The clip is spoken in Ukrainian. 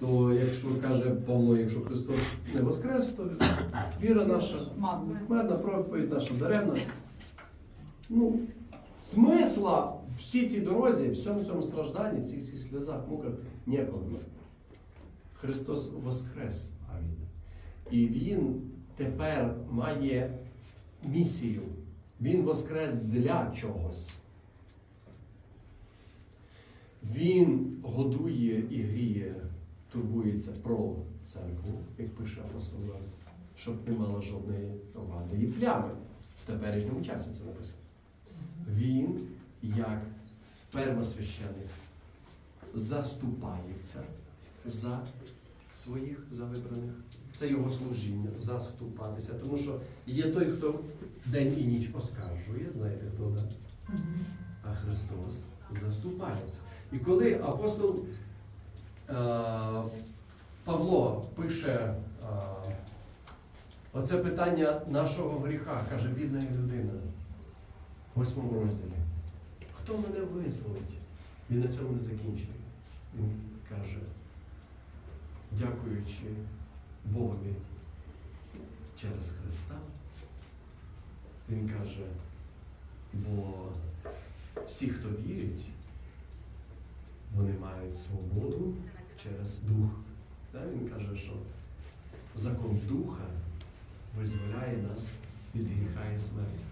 То якщо каже Павло, якщо Христос не воскрес, то віра наша. Мерна проповідь наша даремна. Ну, смисла в всій цій дорозі, всьому цьому стражданні, в всіх цих сльозах, муках ніколи. Христос воскрес. І Він тепер має місію. Він воскрес для чогось. Він годує і гріє, турбується про церкву, як пише апостол Іван, щоб не мала жодної вади і плями. В теперішньому часі це написано. Він, як первосвященик, заступається за своїх за вибраних. Це його служіння заступатися. Тому що є той, хто день і ніч оскаржує, знаєте хто да? а Христос заступається. І коли апостол Павло пише е, оце питання нашого гріха, каже, бідна людина в восьмому розділі. Хто мене визволить? Він на цьому не закінчує. Він каже, дякуючи Богові через Христа, він каже, бо всі, хто вірить, вони мають свободу через дух. Да, Він каже, що закон духа визволяє нас від гріха і смерті.